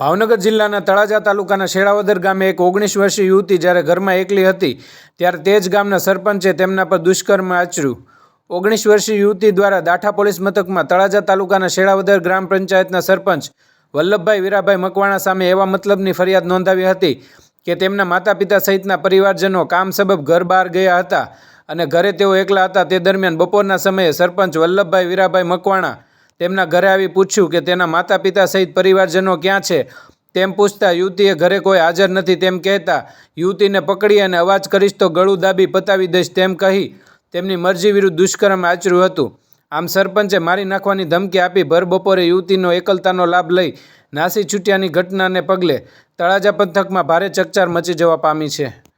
ભાવનગર જિલ્લાના તળાજા તાલુકાના શેળાવદર ગામે એક ઓગણીસ વર્ષીય યુવતી જ્યારે ઘરમાં એકલી હતી, ત્યારે તે જ ગામના સરપંચે તેમના પર દુષ્કર્મ આચર્યું. ઓગણીસ વર્ષીય યુવતી દ્વારા દાઠા પોલીસ મથકમાં તળાજા તાલુકાના શેળાવદર ગ્રામ પંચાયતના સરપંચ વલ્લભભાઈ વીરાભાઈ મકવાણા સામે એવા મતલબની ફરિયાદ નોંધાવી હતી કે તેમના માતા પિતા સહિતના પરિવારજનો કામ સબબ ઘર બહાર ગયા હતા અને ઘરે તેઓ એકલા હતા. તે દરમિયાન બપોરના સમયે સરપંચ વલ્લભભાઈ વીરાભાઈ મકવાણા તેમના ઘરે આવી પૂછ્યું કે તેના માતા પિતા સહિત પરિવારજનો ક્યાં છે? તેમ પૂછતા, યુવતીએ ઘરે કોઈ હાજર નથી. તેમ કહેતા, યુવતીને પકડી અને અવાજ કરીશ તો ગળું દાબી પતાવી દઈશ. તેમ કહી, તેમની મરજી વિરુદ્ધ દુષ્કર્મ આચર્યું હતું. આમ સરપંચે મારી નાખવાની ધમકી આપી ભર બપોરે યુવતીનો એકલતાનો લાભ લઈ નાસી છૂટ્યાની ઘટનાને પગલે તળાજા પંથકમાં ભારે ચકચાર મચી જવા પામી છે.